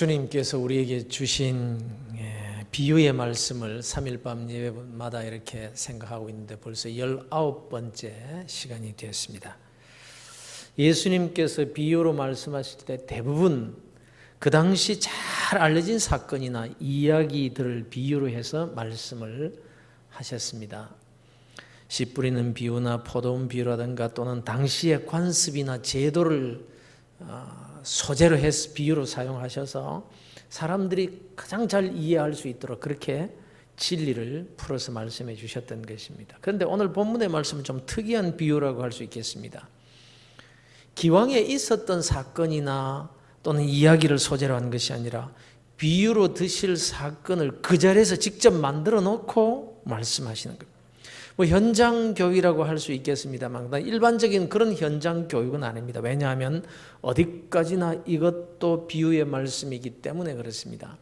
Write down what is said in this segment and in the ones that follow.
주님께서 우리에게 주신 예, 비유의 말씀을 3일 밤 예배마다 이렇게 생각하고 있는데 벌써 19번째 시간이 되었습니다. 예수님께서 비유로 말씀하실 때 대부분 그 당시 잘 알려진 사건이나 이야기들을 비유로 해서 말씀을 하셨습니다. 씨 뿌리는 비유나 포도원 비유라든가 또는 당시의 관습이나 제도를 어, 소재로 해서 비유로 사용하셔서 사람들이 가장 잘 이해할 수 있도록 그렇게 진리를 풀어서 말씀해 주셨던 것입니다. 그런데 오늘 본문의 말씀은 좀 특이한 비유라고 할 수 있겠습니다. 기왕에 있었던 사건이나 또는 이야기를 소재로 한 것이 아니라 비유로 드실 사건을 그 자리에서 직접 만들어 놓고 말씀하시는 겁니다. 뭐 현장 교육이라고 할 수 있겠습니다만 일반적인 그런 현장 교육은 아닙니다. 왜냐하면 어디까지나 이것도 비유의 말씀이기 때문에 그렇습니다.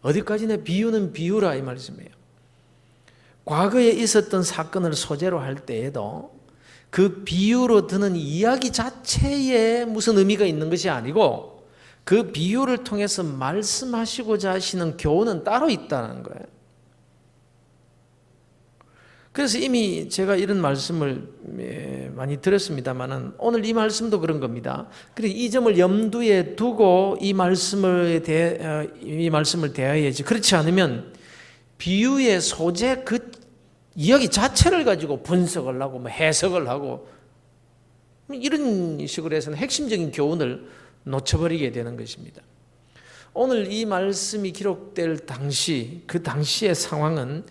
어디까지나 비유는 비유라 이 말씀이에요. 과거에 있었던 사건을 소재로 할 때에도 그 비유로 드는 이야기 자체에 무슨 의미가 있는 것이 아니고 그 비유를 통해서 말씀하시고자 하시는 교훈은 따로 있다는 거예요. 그래서 이미 제가 이런 말씀을 예, 많이 드렸습니다만은 오늘 이 말씀도 그런 겁니다. 그래서 이 점을 염두에 두고 이 말씀을 대, 어, 이 말씀을 대해야지. 그렇지 않으면 비유의 소재 그 이야기 자체를 가지고 분석을 하고 뭐 해석을 하고 이런 식으로 해서는 핵심적인 교훈을 놓쳐버리게 되는 것입니다. 오늘 이 말씀이 기록될 당시 그 당시의 상황은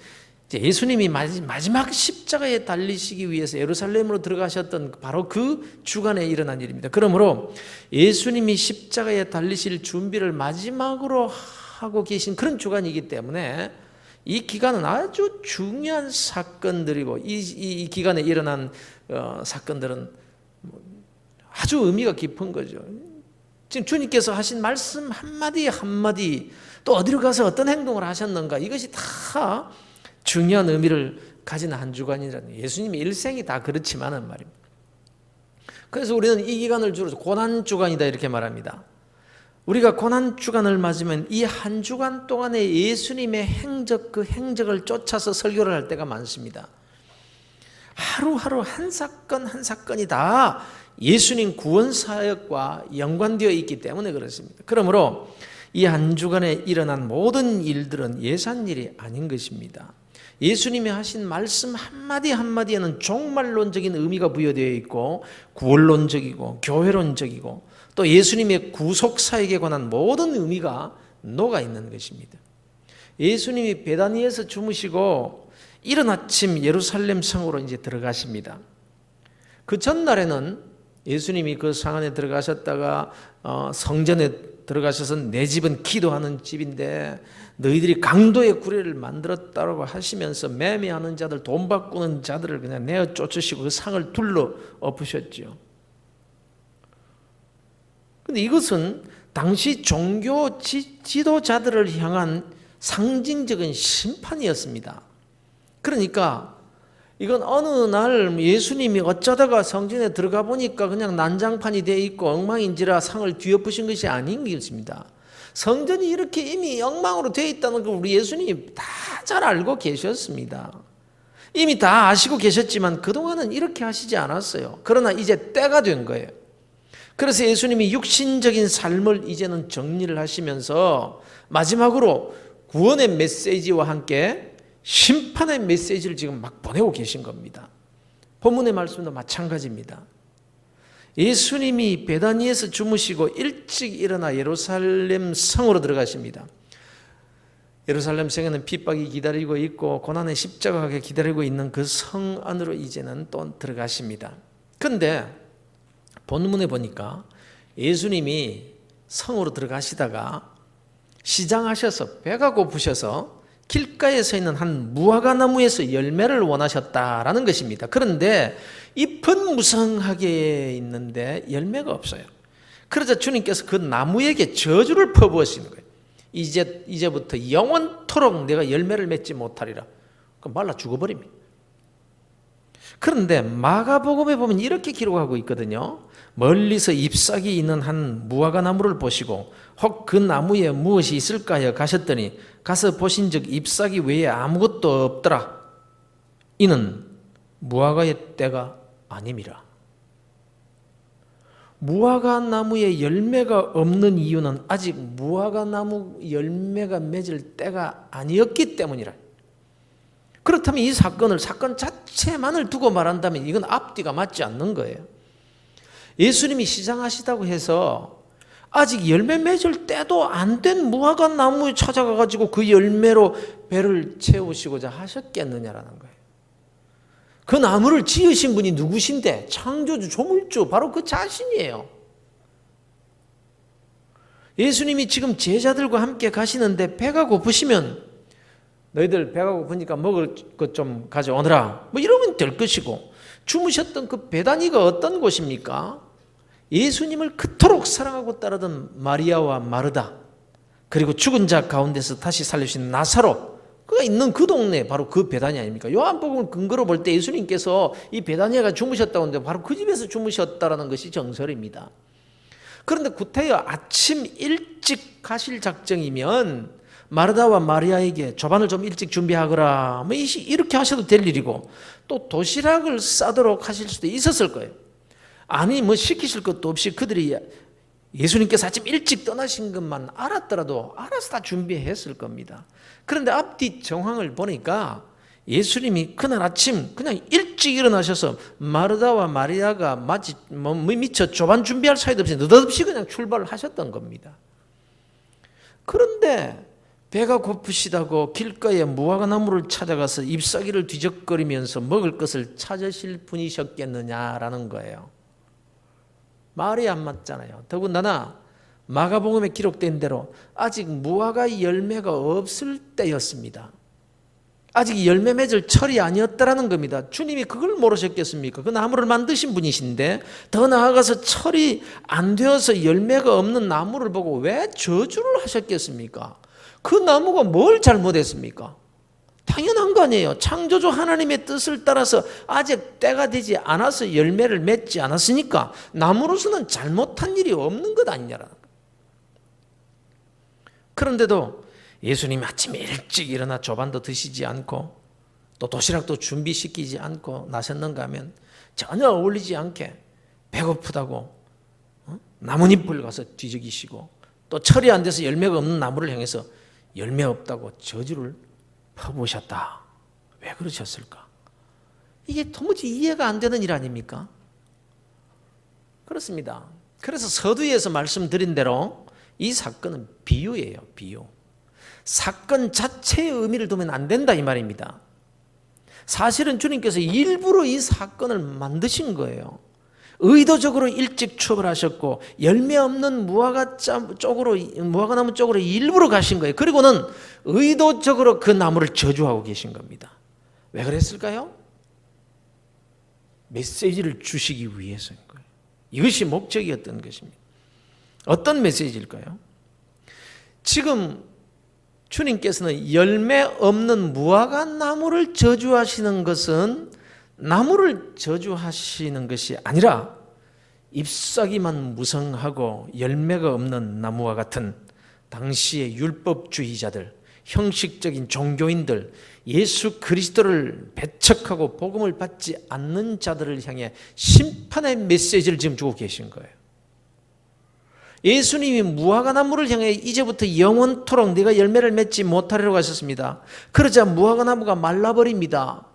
예수님이 마지막 십자가에 달리시기 위해서 예루살렘으로 들어가셨던 바로 그 주간에 일어난 일입니다. 그러므로 예수님이 십자가에 달리실 준비를 마지막으로 하고 계신 그런 주간이기 때문에 이 기간은 아주 중요한 사건들이고 이, 이, 이 기간에 일어난 어, 사건들은 아주 의미가 깊은 거죠. 지금 주님께서 하신 말씀 한마디 한마디 또 어디로 가서 어떤 행동을 하셨는가 이것이 다 중요한 의미를 가진 한 주간이라는 예수님의 일생이 다 그렇지만은 말입니다. 그래서 우리는 이 기간을 주로 고난 주간이다 이렇게 말합니다. 우리가 고난 주간을 맞으면 이 한 주간 동안에 예수님의 행적 그 행적을 쫓아서 설교를 할 때가 많습니다. 하루하루 한 사건 한 사건이 다 예수님 구원 사역과 연관되어 있기 때문에 그렇습니다. 그러므로 이 한 주간에 일어난 모든 일들은 예산 일이 아닌 것입니다. 예수님이 하신 말씀 한마디 한마디에는 종말론적인 의미가 부여되어 있고 구원론적이고 교회론적이고 또 예수님의 구속 사역에 관한 모든 의미가 녹아 있는 것입니다. 예수님이 베다니에서 주무시고 이른 아침 예루살렘 성으로 이제 들어가십니다. 그 전날에는 예수님이 그 상 안에 들어가셨다가 어, 성전에 들어가셔서 내 집은 기도하는 집인데 너희들이 강도의 구례를 만들었다고 하시면서 매매하는 자들 돈 바꾸는 자들을 그냥 내어 쫓으시고 그 상을 둘러 엎으셨죠. 근데 이것은 당시 종교 지, 지도자들을 향한 상징적인 심판이었습니다. 그러니까 이건 어느 날 예수님이 어쩌다가 성전에 들어가 보니까 그냥 난장판이 돼 있고 엉망인지라 상을 뒤엎으신 것이 아닌 것입니다. 성전이 이렇게 이미 엉망으로 되어 있다는 걸 우리 예수님이 다잘 알고 계셨습니다. 이미 다 아시고 계셨지만 그동안은 이렇게 하시지 않았어요. 그러나 이제 때가 된 거예요. 그래서 예수님이 육신적인 삶을 이제는 정리를 하시면서 마지막으로 구원의 메시지와 함께 심판의 메시지를 지금 막 보내고 계신 겁니다. 본문의 말씀도 마찬가지입니다. 예수님이 베다니에서 주무시고 일찍 일어나 예루살렘 성으로 들어가십니다. 예루살렘 성에는 핍박이 기다리고 있고 고난의 십자가가 기다리고 있는 그 성 안으로 이제는 또 들어가십니다. 근데 본문에 보니까 예수님이 성으로 들어가시다가 시장하셔서 배가 고프셔서 길가에 서 있는 한 무화과 나무에서 열매를 원하셨다라는 것입니다. 그런데 잎은 무성하게 있는데 열매가 없어요. 그러자 주님께서 그 나무에게 저주를 퍼부으시는 거예요. 이제 이제부터 영원토록 내가 열매를 맺지 못하리라. 그 말라 죽어버립니다. 그런데 마가복음에 보면 이렇게 기록하고 있거든요. 멀리서 잎사귀 있는 한 무화과 나무를 보시고 혹 그 나무에 무엇이 있을까 하여 가셨더니 가서 보신즉 잎사귀 외에 아무것도 없더라. 이는 무화과의 때가 아님이라. 무화과 나무에 열매가 없는 이유는 아직 무화과 나무 열매가 맺을 때가 아니었기 때문이라. 그렇다면 이 사건을 사건 자체만을 두고 말한다면 이건 앞뒤가 맞지 않는 거예요. 예수님이 시장하시다고 해서 아직 열매 맺을 때도 안 된 무화과 나무에 찾아가 가지고 그 열매로 배를 채우시고자 하셨겠느냐라는 거예요. 그 나무를 지으신 분이 누구신데? 창조주, 조물주, 바로 그 자신이에요. 예수님이 지금 제자들과 함께 가시는데 배가 고프시면 너희들 배가 고프니까 먹을 것 좀 가져오너라. 뭐 이러면 될 것이고 주무셨던 그 배단위가 어떤 곳입니까? 예수님을 그토록 사랑하고 따르던 마리아와 마르다 그리고 죽은 자 가운데서 다시 살리신 나사로 그가 있는 그 동네 바로 그 배단위 아닙니까? 요한복음을 근거로 볼 때 예수님께서 이 배단위가 주무셨다고 하는데 바로 그 집에서 주무셨다라는 것이 정설입니다. 그런데 구태여 아침 일찍 가실 작정이면 마르다와 마리아에게 조반을 좀 일찍 준비하거라. 뭐 이렇게 하셔도 될 일이고 또 도시락을 싸도록 하실 수도 있었을 거예요. 아니 뭐 시키실 것도 없이 그들이 예수님께서 아침 일찍 떠나신 것만 알았더라도 알아서 다 준비했을 겁니다. 그런데 앞뒤 정황을 보니까 예수님이 그날 아침 그냥 일찍 일어나셔서 마르다와 마리아가 마치 뭐 미처 조반 준비할 사이도 없이 느닷없이 그냥 출발을 하셨던 겁니다. 그런데 배가 고프시다고 길가에 무화과 나무를 찾아가서 잎사귀를 뒤적거리면서 먹을 것을 찾으실 분이셨겠느냐라는 거예요. 말이 안 맞잖아요. 더군다나 마가복음에 기록된 대로 아직 무화과 열매가 없을 때였습니다. 아직 열매 맺을 철이 아니었다라는 겁니다. 주님이 그걸 모르셨겠습니까? 그 나무를 만드신 분이신데 더 나아가서 철이 안 되어서 열매가 없는 나무를 보고 왜 저주를 하셨겠습니까? 그 나무가 뭘 잘못했습니까? 당연한 거 아니에요. 창조주 하나님의 뜻을 따라서 아직 때가 되지 않아서 열매를 맺지 않았으니까 나무로서는 잘못한 일이 없는 것 아니냐라는 거예요. 그런데도 예수님이 아침에 일찍 일어나 조반도 드시지 않고 또 도시락도 준비시키지 않고 나섰는가 하면 전혀 어울리지 않게 배고프다고 어? 나뭇잎을 가서 뒤적이시고 또 철이 안 돼서 열매가 없는 나무를 향해서 열매 없다고 저주를 퍼부으셨다. 왜 그러셨을까? 이게 도무지 이해가 안 되는 일 아닙니까? 그렇습니다. 그래서 서두에서 말씀드린 대로 이 사건은 비유예요, 비유. 사건 자체의 의미를 두면 안 된다 이 말입니다. 사실은 주님께서 일부러 이 사건을 만드신 거예요. 의도적으로 일찍 출발하셨고 열매 없는 무화과 쪽으로 무화과 나무 쪽으로 일부러 가신 거예요. 그리고는 의도적으로 그 나무를 저주하고 계신 겁니다. 왜 그랬을까요? 메시지를 주시기 위해서인 거예요. 이것이 목적이었던 것입니다. 어떤 메시지일까요? 지금 주님께서는 열매 없는 무화과 나무를 저주하시는 것은 나무를 저주하시는 것이 아니라 잎사귀만 무성하고 열매가 없는 나무와 같은 당시의 율법주의자들, 형식적인 종교인들, 예수 그리스도를 배척하고 복음을 받지 않는 자들을 향해 심판의 메시지를 지금 주고 계신 거예요. 예수님이 무화과 나무를 향해 이제부터 영원토록 네가 열매를 맺지 못하리라고 하셨습니다. 그러자 무화과 나무가 말라버립니다.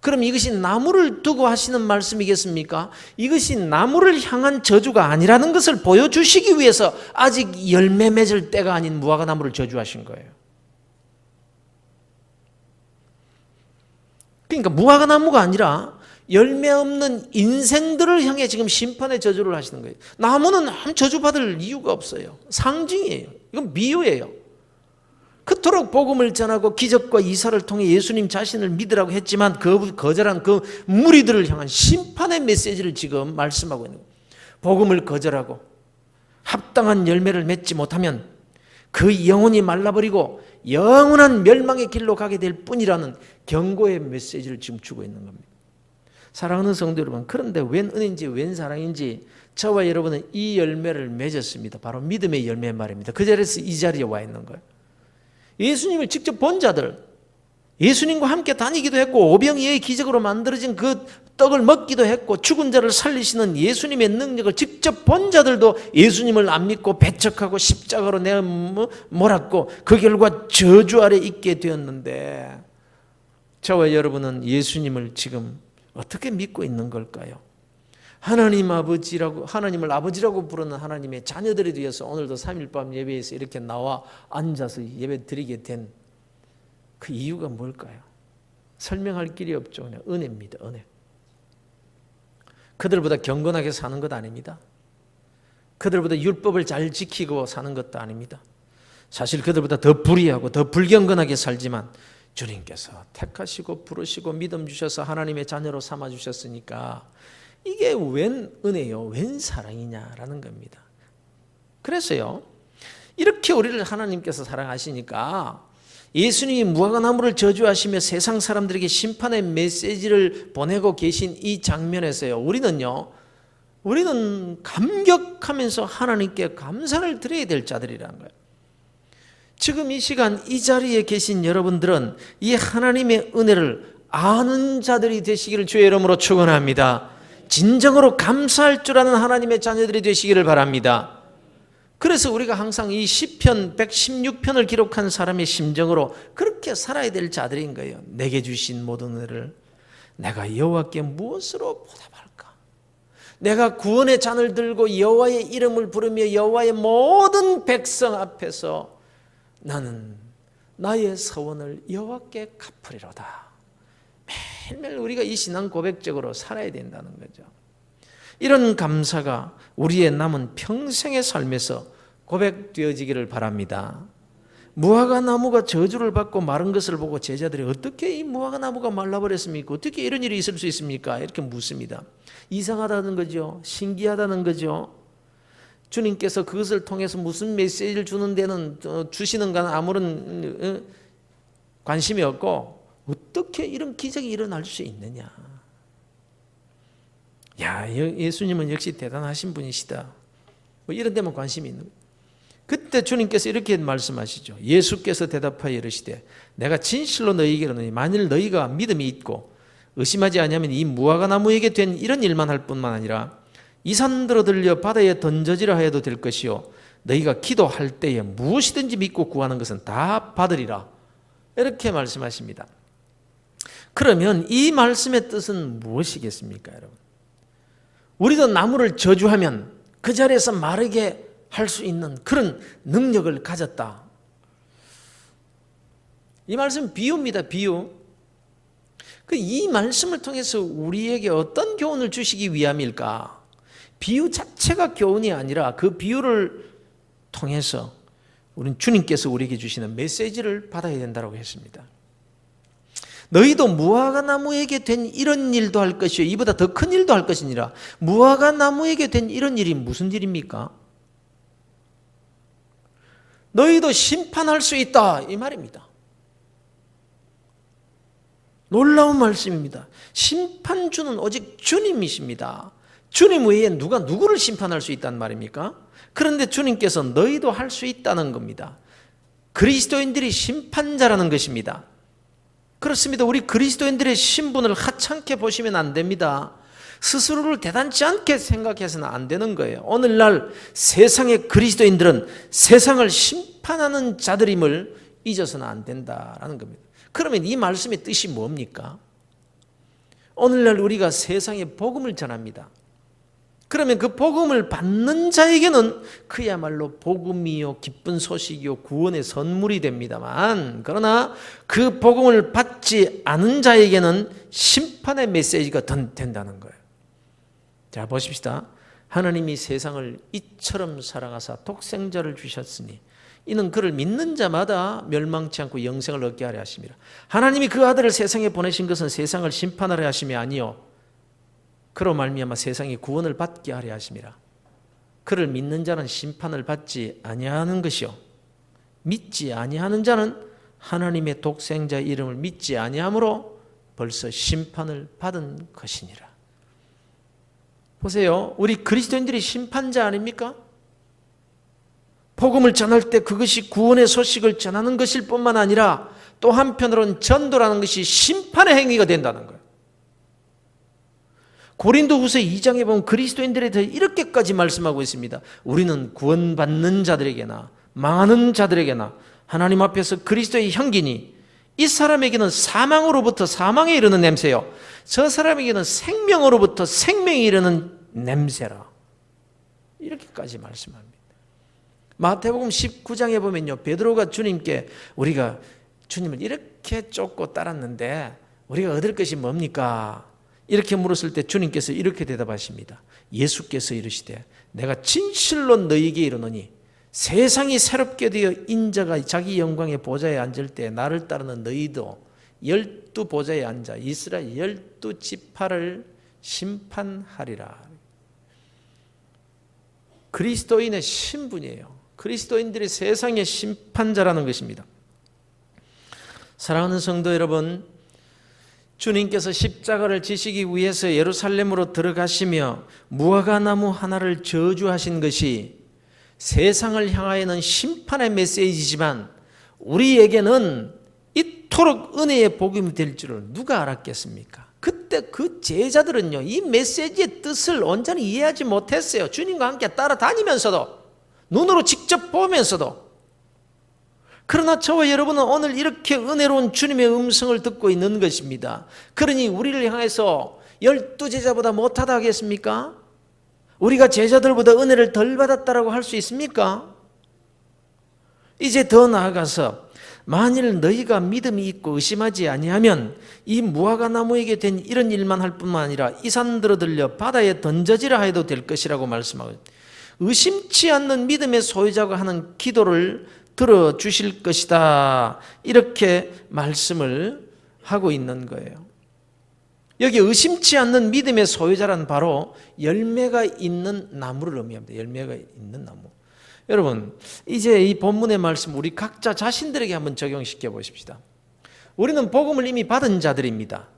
그럼 이것이 나무를 두고 하시는 말씀이겠습니까? 이것이 나무를 향한 저주가 아니라는 것을 보여주시기 위해서 아직 열매 맺을 때가 아닌 무화과 나무를 저주하신 거예요. 그러니까 무화과 나무가 아니라 열매 없는 인생들을 향해 지금 심판의 저주를 하시는 거예요. 나무는 저주받을 이유가 없어요. 상징이에요. 이건 비유예요. 그토록 복음을 전하고 기적과 이사를 통해 예수님 자신을 믿으라고 했지만 그 거절한 그 무리들을 향한 심판의 메시지를 지금 말씀하고 있는 거예요. 복음을 거절하고 합당한 열매를 맺지 못하면 그 영혼이 말라버리고 영원한 멸망의 길로 가게 될 뿐이라는 경고의 메시지를 지금 주고 있는 겁니다. 사랑하는 성도 여러분, 그런데 웬 은인지 웬 사랑인지 저와 여러분은 이 열매를 맺었습니다. 바로 믿음의 열매 말입니다. 그 자리에서 이 자리에 와 있는 거예요. 예수님을 직접 본 자들, 예수님과 함께 다니기도 했고 오병이의 기적으로 만들어진 그 떡을 먹기도 했고 죽은 자를 살리시는 예수님의 능력을 직접 본 자들도 예수님을 안 믿고 배척하고 십자가로 내어 몰았고 그 결과 저주 아래 있게 되었는데 저와 여러분은 예수님을 지금 어떻게 믿고 있는 걸까요? 하나님 아버지라고 하나님을 아버지라고 부르는 하나님의 자녀들이 되어서 오늘도 3일 밤 예배에서 이렇게 나와 앉아서 예배 드리게 된 그 이유가 뭘까요? 설명할 길이 없죠. 그냥 은혜입니다. 은혜. 그들보다 경건하게 사는 것 아닙니다. 그들보다 율법을 잘 지키고 사는 것도 아닙니다. 사실 그들보다 더 불의하고 더 불경건하게 살지만 주님께서 택하시고 부르시고 믿음 주셔서 하나님의 자녀로 삼아 주셨으니까 이게 웬 은혜요, 웬 사랑이냐라는 겁니다. 그래서요, 이렇게 우리를 하나님께서 사랑하시니까 예수님이 무화과나무를 저주하시며 세상 사람들에게 심판의 메시지를 보내고 계신 이 장면에서요, 우리는요, 우리는 감격하면서 하나님께 감사를 드려야 될 자들이라는 거예요. 지금 이 시간 이 자리에 계신 여러분들은 이 하나님의 은혜를 아는 자들이 되시기를 주의 이름으로 축원합니다. 진정으로 감사할 줄 아는 하나님의 자녀들이 되시기를 바랍니다. 그래서 우리가 항상 이 시편 116편을 기록한 사람의 심정으로 그렇게 살아야 될 자들인 거예요. 내게 주신 모든 은혜를 내가 여호와께 무엇으로 보답할까? 내가 구원의 잔을 들고 여호와의 이름을 부르며 여호와의 모든 백성 앞에서 나는 나의 서원을 여호와께 갚으리로다. 매일매일 우리가 이 신앙 고백적으로 살아야 된다는 거죠. 이런 감사가 우리의 남은 평생의 삶에서 고백되어지기를 바랍니다. 무화과 나무가 저주를 받고 마른 것을 보고 제자들이 어떻게 이 무화과 나무가 말라버렸습니까? 어떻게 이런 일이 있을 수 있습니까? 이렇게 묻습니다. 이상하다는 거죠. 신기하다는 거죠. 주님께서 그것을 통해서 무슨 메시지를 주는 데는 어, 주시는 건 아무런 어, 관심이 없고 어떻게 이런 기적이 일어날 수 있느냐? 야, 예수님은 역시 대단하신 분이시다. 뭐 이런 데만 관심이 있는 거예요. 그때 주님께서 이렇게 말씀하시죠. 예수께서 대답하여 이르시되 내가 진실로 너희에게 이르노니 만일 너희가 믿음이 있고 의심하지 아니하면 이 무화과 나무에게 된 이런 일만 할 뿐만 아니라 이 산들어 들려 바다에 던져지라 하여도 될 것이요 너희가 기도할 때에 무엇이든지 믿고 구하는 것은 다 받으리라. 이렇게 말씀하십니다. 그러면 이 말씀의 뜻은 무엇이겠습니까, 여러분? 우리도 나무를 저주하면 그 자리에서 마르게 할 수 있는 그런 능력을 가졌다. 이 말씀 비유입니다, 비유. 그 이 말씀을 통해서 우리에게 어떤 교훈을 주시기 위함일까? 비유 자체가 교훈이 아니라 그 비유를 통해서 우리는 주님께서 우리에게 주시는 메시지를 받아야 된다고 했습니다. 너희도 무화과 나무에게 된 이런 일도 할 것이요 이보다 더 큰 일도 할 것이니라. 무화과 나무에게 된 이런 일이 무슨 일입니까? 너희도 심판할 수 있다 이 말입니다. 놀라운 말씀입니다. 심판주는 오직 주님이십니다. 주님 외에 누가 누구를 심판할 수 있단 말입니까? 그런데 주님께서 너희도 할 수 있다는 겁니다. 그리스도인들이 심판자라는 것입니다. 그렇습니다. 우리 그리스도인들의 신분을 하찮게 보시면 안 됩니다. 스스로를 대단치 않게 생각해서는 안 되는 거예요. 오늘날 세상의 그리스도인들은 세상을 심판하는 자들임을 잊어서는 안 된다라는 겁니다. 그러면 이 말씀의 뜻이 뭡니까? 오늘날 우리가 세상에 복음을 전합니다. 그러면 그 복음을 받는 자에게는 그야말로 복음이요 기쁜 소식이요 구원의 선물이 됩니다만 그러나 그 복음을 받지 않은 자에게는 심판의 메시지가 된다는 거예요. 자 보십시다. 하나님이 세상을 이처럼 사랑하사 독생자를 주셨으니 이는 그를 믿는 자마다 멸망치 않고 영생을 얻게 하려 하심이라. 하나님이 그 아들을 세상에 보내신 것은 세상을 심판하려 하심이 아니요 그로 말미암아 세상이 구원을 받게 하려 하심이라. 그를 믿는 자는 심판을 받지 아니하는 것이요 믿지 아니하는 자는 하나님의 독생자 이름을 믿지 아니하므로 벌써 심판을 받은 것이니라. 보세요. 우리 그리스도인들이 심판자 아닙니까? 복음을 전할 때 그것이 구원의 소식을 전하는 것일 뿐만 아니라 또 한편으로는 전도라는 것이 심판의 행위가 된다는 거예요. 고린도 후서 2장에 보면 그리스도인들에 대해 이렇게까지 말씀하고 있습니다. 우리는 구원받는 자들에게나 망하는 자들에게나 하나님 앞에서 그리스도의 향기니 이 사람에게는 사망으로부터 사망에 이르는 냄새요. 저 사람에게는 생명으로부터 생명에 이르는 냄새라. 이렇게까지 말씀합니다. 마태복음 19장에 보면요. 베드로가 주님께 우리가 주님을 이렇게 쫓고 따랐는데 우리가 얻을 것이 뭡니까? 이렇게 물었을 때 주님께서 이렇게 대답하십니다. 예수께서 이르시되 내가 진실로 너희에게 이르노니 세상이 새롭게 되어 인자가 자기 영광의 보좌에 앉을 때 나를 따르는 너희도 열두 보좌에 앉아 이스라엘 열두 지파를 심판하리라. 그리스도인의 신분이에요. 그리스도인들이 세상의 심판자라는 것입니다. 사랑하는 성도 여러분, 주님께서 십자가를 지시기 위해서 예루살렘으로 들어가시며 무화과 나무 하나를 저주하신 것이 세상을 향하여는 심판의 메시지지만 우리에게는 이토록 은혜의 복음이 될 줄을 누가 알았겠습니까? 그때 그 제자들은요, 이 메시지의 뜻을 온전히 이해하지 못했어요. 주님과 함께 따라다니면서도, 눈으로 직접 보면서도. 그러나 저와 여러분은 오늘 이렇게 은혜로운 주님의 음성을 듣고 있는 것입니다. 그러니 우리를 향해서 열두 제자보다 못하다 하겠습니까? 우리가 제자들보다 은혜를 덜 받았다라고 할 수 있습니까? 이제 더 나아가서 만일 너희가 믿음이 있고 의심하지 아니하면 이 무화과 나무에게 된 이런 일만 할 뿐만 아니라 이 산 들어 들려 바다에 던져지라 해도 될 것이라고 말씀하고 의심치 않는 믿음의 소유자가 하는 기도를 들어 주실 것이다. 이렇게 말씀을 하고 있는 거예요. 여기 의심치 않는 믿음의 소유자란 바로 열매가 있는 나무를 의미합니다. 열매가 있는 나무. 여러분, 이제 이 본문의 말씀 우리 각자 자신들에게 한번 적용시켜 보십시다. 우리는 복음을 이미 받은 자들입니다.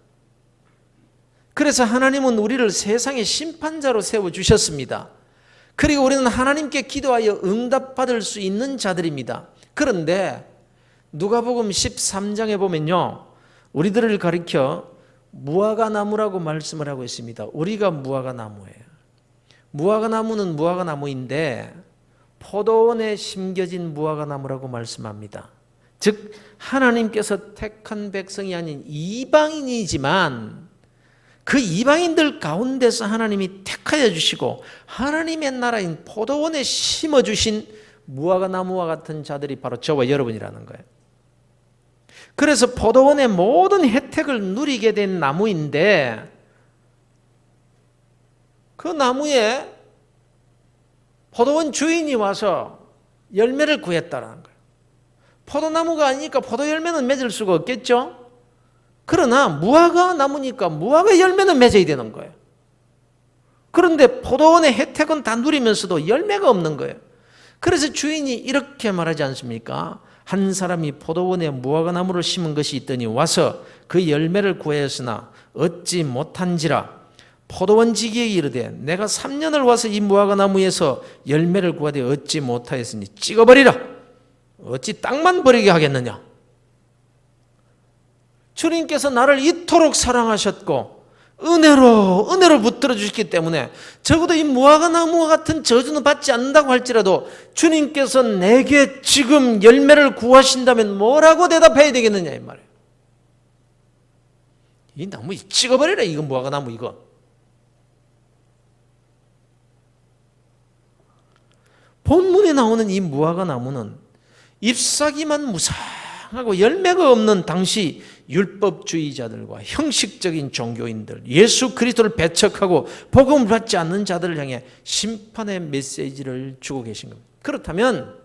그래서 하나님은 우리를 세상의 심판자로 세워 주셨습니다. 그리고 우리는 하나님께 기도하여 응답받을 수 있는 자들입니다. 그런데 누가복음 13장에 보면요. 우리들을 가리켜 무화과 나무라고 말씀을 하고 있습니다. 우리가 무화과 나무예요. 무화과 나무는 무화과 나무인데 포도원에 심겨진 무화과 나무라고 말씀합니다. 즉 하나님께서 택한 백성이 아닌 이방인이지만 그 이방인들 가운데서 하나님이 택하여 주시고 하나님의 나라인 포도원에 심어 주신 무화과 나무와 같은 자들이 바로 저와 여러분이라는 거예요. 그래서 포도원의 모든 혜택을 누리게 된 나무인데 그 나무에 포도원 주인이 와서 열매를 구했다라는 거예요. 포도나무가 아니니까 포도 열매는 맺을 수가 없겠죠? 그러나 무화과 나무니까 무화과 열매는 맺어야 되는 거예요. 그런데 포도원의 혜택은 다 누리면서도 열매가 없는 거예요. 그래서 주인이 이렇게 말하지 않습니까? 한 사람이 포도원에 무화과 나무를 심은 것이 있더니 와서 그 열매를 구하였으나 얻지 못한지라 포도원 지기에 이르되 내가 3년을 와서 이 무화과 나무에서 열매를 구하되 얻지 못하였으니 찍어버리라 어찌 땅만 버리게 하겠느냐 주님께서 나를 이토록 사랑하셨고 은혜로 은혜로 붙들어 주셨기 때문에 적어도 이 무화과 나무와 같은 저주는 받지 않는다고 할지라도 주님께서 내게 지금 열매를 구하신다면 뭐라고 대답해야 되겠느냐 이 말이에요. 이 나무 찍어버리라 이거 무화과 나무 이거. 본문에 나오는 이 무화과 나무는 잎사귀만 무상하고 열매가 없는 당시 율법주의자들과 형식적인 종교인들, 예수 그리스도를 배척하고 복음을 받지 않는 자들을 향해 심판의 메시지를 주고 계신 겁니다. 그렇다면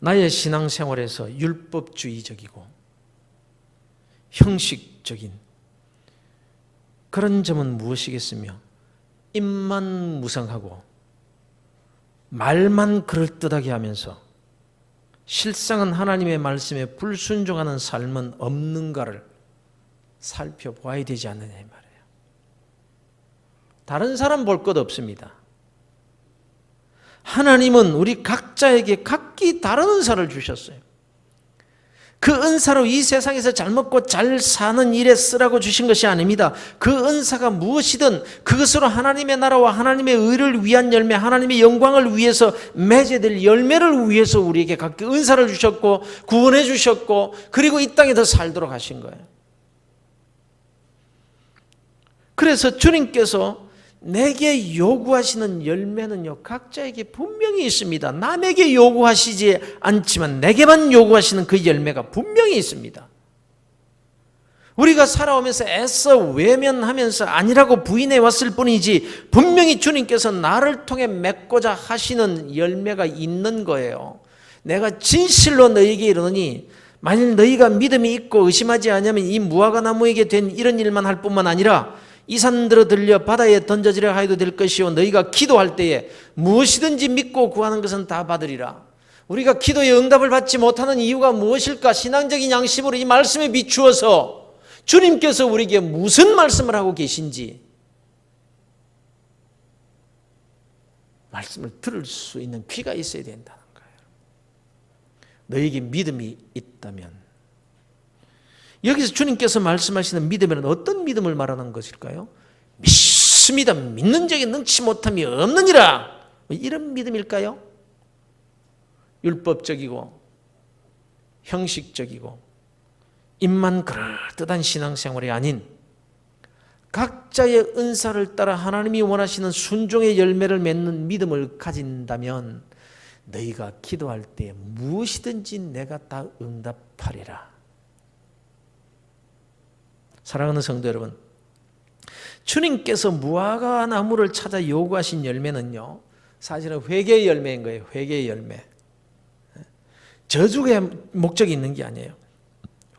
나의 신앙생활에서 율법주의적이고 형식적인 그런 점은 무엇이겠으며 입만 무성하고 말만 그럴듯하게 하면서 실상은 하나님의 말씀에 불순종하는 삶은 없는가를 살펴보아야 되지 않느냐 이 말이에요. 다른 사람 볼 것 없습니다. 하나님은 우리 각자에게 각기 다른 은사를 주셨어요. 그 은사로 이 세상에서 잘 먹고 잘 사는 일에 쓰라고 주신 것이 아닙니다. 그 은사가 무엇이든 그것으로 하나님의 나라와 하나님의 의를 위한 열매, 하나님의 영광을 위해서 맺어될 열매를 위해서 우리에게 각기 은사를 주셨고 구원해 주셨고 그리고 이 땅에 더 살도록 하신 거예요. 그래서 주님께서 내게 요구하시는 열매는요, 각자에게 분명히 있습니다. 남에게 요구하시지 않지만 내게만 요구하시는 그 열매가 분명히 있습니다. 우리가 살아오면서 애써 외면하면서 아니라고 부인해 왔을 뿐이지 분명히 주님께서 나를 통해 맺고자 하시는 열매가 있는 거예요. 내가 진실로 너희에게 이르노니 만일 너희가 믿음이 있고 의심하지 않으면 이 무화과 나무에게 된 이런 일만 할 뿐만 아니라 이 산들어 들려 바다에 던져지려 하여도 될 것이요 너희가 기도할 때에 무엇이든지 믿고 구하는 것은 다 받으리라. 우리가 기도에 응답을 받지 못하는 이유가 무엇일까? 신앙적인 양심으로 이 말씀에 비추어서 주님께서 우리에게 무슨 말씀을 하고 계신지 말씀을 들을 수 있는 귀가 있어야 된다는 거예요. 너에게 믿음이 있다면 여기서 주님께서 말씀하시는 믿음이란 어떤 믿음을 말하는 것일까요? 믿습니다. 믿는 적에 능치 못함이 없느니라. 뭐 이런 믿음일까요? 율법적이고 형식적이고 입만 그럴듯한 신앙생활이 아닌 각자의 은사를 따라 하나님이 원하시는 순종의 열매를 맺는 믿음을 가진다면 너희가 기도할 때 무엇이든지 내가 다 응답하리라. 사랑하는 성도 여러분, 주님께서 무화과 나무를 찾아 요구하신 열매는요, 사실은 회개의 열매인 거예요. 회개의 열매. 저주의 목적이 있는 게 아니에요.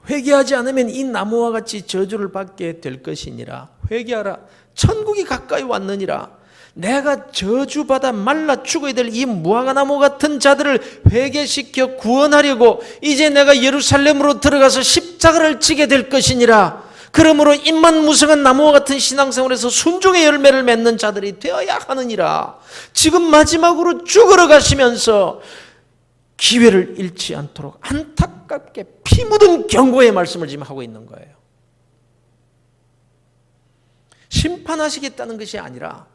회개하지 않으면 이 나무와 같이 저주를 받게 될 것이니라. 회개하라. 천국이 가까이 왔느니라. 내가 저주받아 말라 죽어야 될 이 무화과 나무 같은 자들을 회개시켜 구원하려고 이제 내가 예루살렘으로 들어가서 십자가를 지게 될 것이니라. 그러므로 입만 무성한 나무와 같은 신앙생활에서 순종의 열매를 맺는 자들이 되어야 하느니라. 지금 마지막으로 죽으러 가시면서 기회를 잃지 않도록 안타깝게 피 묻은 경고의 말씀을 지금 하고 있는 거예요. 심판하시겠다는 것이 아니라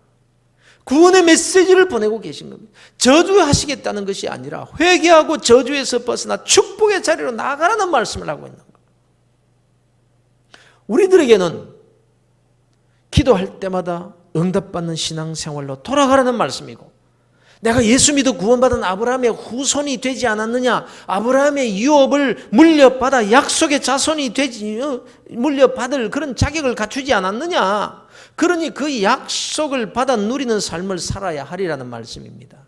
구원의 메시지를 보내고 계신 겁니다. 저주하시겠다는 것이 아니라 회개하고 저주에서 벗어나 축복의 자리로 나가라는 말씀을 하고 있는 거예요. 우리들에게는 기도할 때마다 응답받는 신앙생활로 돌아가라는 말씀이고 내가 예수 믿어 구원받은 아브라함의 후손이 되지 않았느냐 아브라함의 유업을 물려받아 약속의 자손이 되지 어, 물려받을 그런 자격을 갖추지 않았느냐 그러니 그 약속을 받아 누리는 삶을 살아야 하리라는 말씀입니다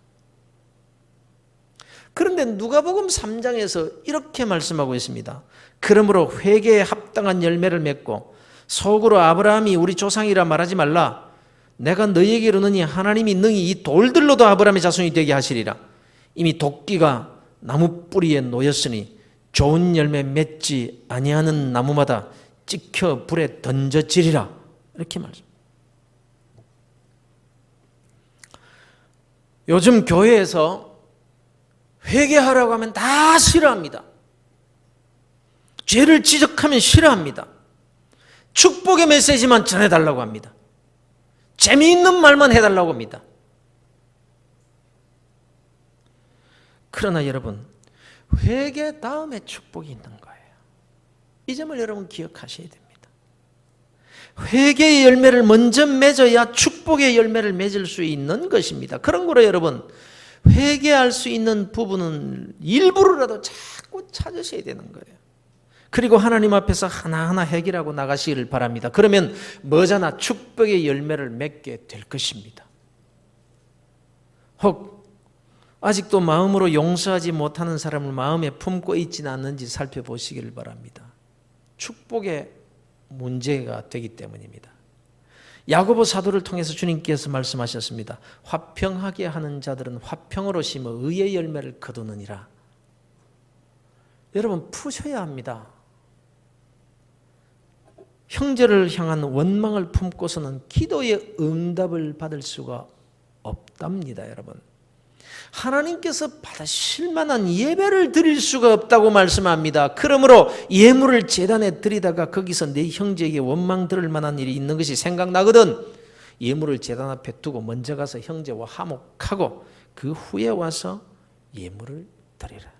그런데 누가복음 3장에서 이렇게 말씀하고 있습니다 그러므로 회개에 합당한 열매를 맺고 속으로 아브라함이 우리 조상이라 말하지 말라. 내가 너희에게 이르느니 하나님이 능히 이 돌들로도 아브라함의 자손이 되게 하시리라. 이미 도끼가 나무 뿌리에 놓였으니 좋은 열매 맺지 아니하는 나무마다 찍혀 불에 던져지리라. 이렇게 말씀. 요즘 교회에서 회개하라고 하면 다 싫어합니다. 죄를 지적하면 싫어합니다. 축복의 메시지만 전해달라고 합니다. 재미있는 말만 해달라고 합니다. 그러나 여러분, 회개 다음에 축복이 있는 거예요. 이 점을 여러분 기억하셔야 됩니다. 회개의 열매를 먼저 맺어야 축복의 열매를 맺을 수 있는 것입니다. 그런 거로 여러분, 회개할 수 있는 부분은 일부러라도 자꾸 찾으셔야 되는 거예요. 그리고 하나님 앞에서 하나하나 해결하고 나가시기를 바랍니다. 그러면 머자나 축복의 열매를 맺게 될 것입니다. 혹 아직도 마음으로 용서하지 못하는 사람을 마음에 품고 있지는 않는지 살펴보시기를 바랍니다. 축복의 문제가 되기 때문입니다. 야고보 사도를 통해서 주님께서 말씀하셨습니다. 화평하게 하는 자들은 화평으로 심어 의의 열매를 거두느니라. 여러분 푸셔야 합니다. 형제를 향한 원망을 품고서는 기도의 응답을 받을 수가 없답니다, 여러분. 하나님께서 받으실 만한 예배를 드릴 수가 없다고 말씀합니다. 그러므로 예물을 재단에 드리다가 거기서 내 형제에게 원망 들을 만한 일이 있는 것이 생각나거든 예물을 재단 앞에 두고 먼저 가서 형제와 화목하고 그 후에 와서 예물을 드리라.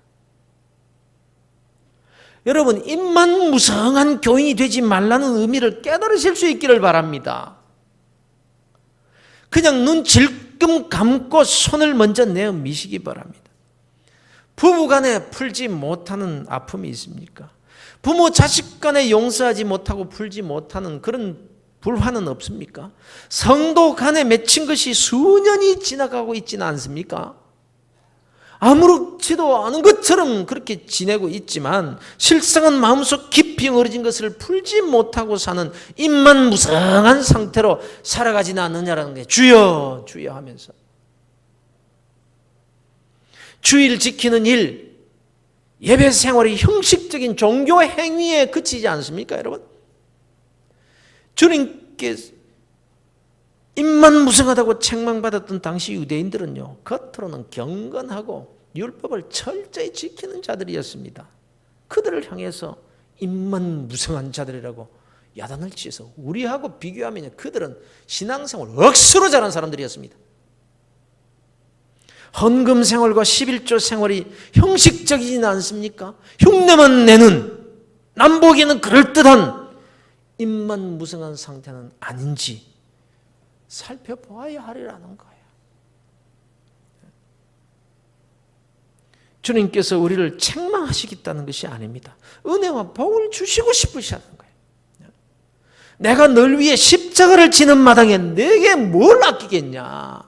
여러분 입만 무성한 교인이 되지 말라는 의미를 깨달으실 수 있기를 바랍니다. 그냥 눈질 끔 감고 손을 먼저 내어 미시기 바랍니다. 부부간에 풀지 못하는 아픔이 있습니까? 부모 자식 간에 용서하지 못하고 풀지 못하는 그런 불화는 없습니까? 성도 간에 맺힌 것이 수년이 지나가고 있지는 않습니까? 아무렇지도 않은 것처럼 그렇게 지내고 있지만 실상은 마음속 깊이 어려진 것을 풀지 못하고 사는 입만 무성한 상태로 살아가지는 않느냐라는 게 주여 주여 하면서 주일 지키는 일 예배 생활이 형식적인 종교 행위에 그치지 않습니까 여러분? 주님께서 입만 무성하다고 책망받았던 당시 유대인들은요 겉으로는 경건하고 율법을 철저히 지키는 자들이었습니다. 그들을 향해서 입만 무성한 자들이라고 야단을 치서 우리하고 비교하면 그들은 신앙생활 억수로 잘한 사람들이었습니다. 헌금 생활과 11조 생활이 형식적이지 않습니까? 흉내만 내는 남보기에는 그럴듯한 입만 무성한 상태는 아닌지 살펴보아야 하리라는 거예요. 주님께서 우리를 책망하시겠다는 것이 아닙니다. 은혜와 복을 주시고 싶으시다는 거예요. 내가 널 위해 십자가를 지는 마당에 내게 뭘 아끼겠냐?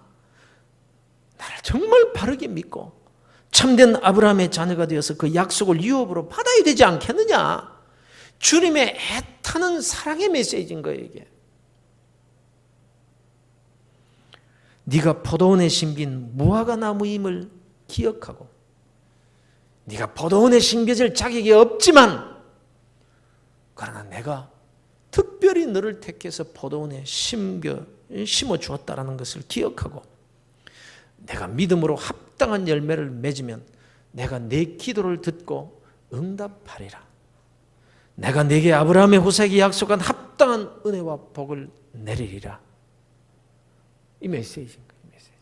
나를 정말 바르게 믿고 참된 아브라함의 자녀가 되어서 그 약속을 유업으로 받아야 되지 않겠느냐? 주님의 애타는 사랑의 메시지인 거예요, 이게. 네가 포도원에 심긴 무화과 나무임을 기억하고 네가 포도원에 심겨질 자격이 없지만 그러나 내가 특별히 너를 택해서 포도원에 심겨 심어 주었다라는 것을 기억하고 내가 믿음으로 합당한 열매를 맺으면 내가 내 기도를 듣고 응답하리라. 내가 내게 아브라함의 후세기 약속한 합당한 은혜와 복을 내리리라. 이 메시지인 거예요. 이 메시지.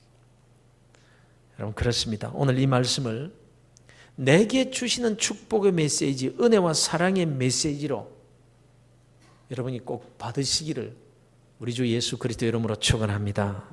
여러분 그렇습니다. 오늘 이 말씀을 내게 주시는 축복의 메시지, 은혜와 사랑의 메시지로 여러분이 꼭 받으시기를 우리 주 예수 그리스도 이름으로 축원합니다.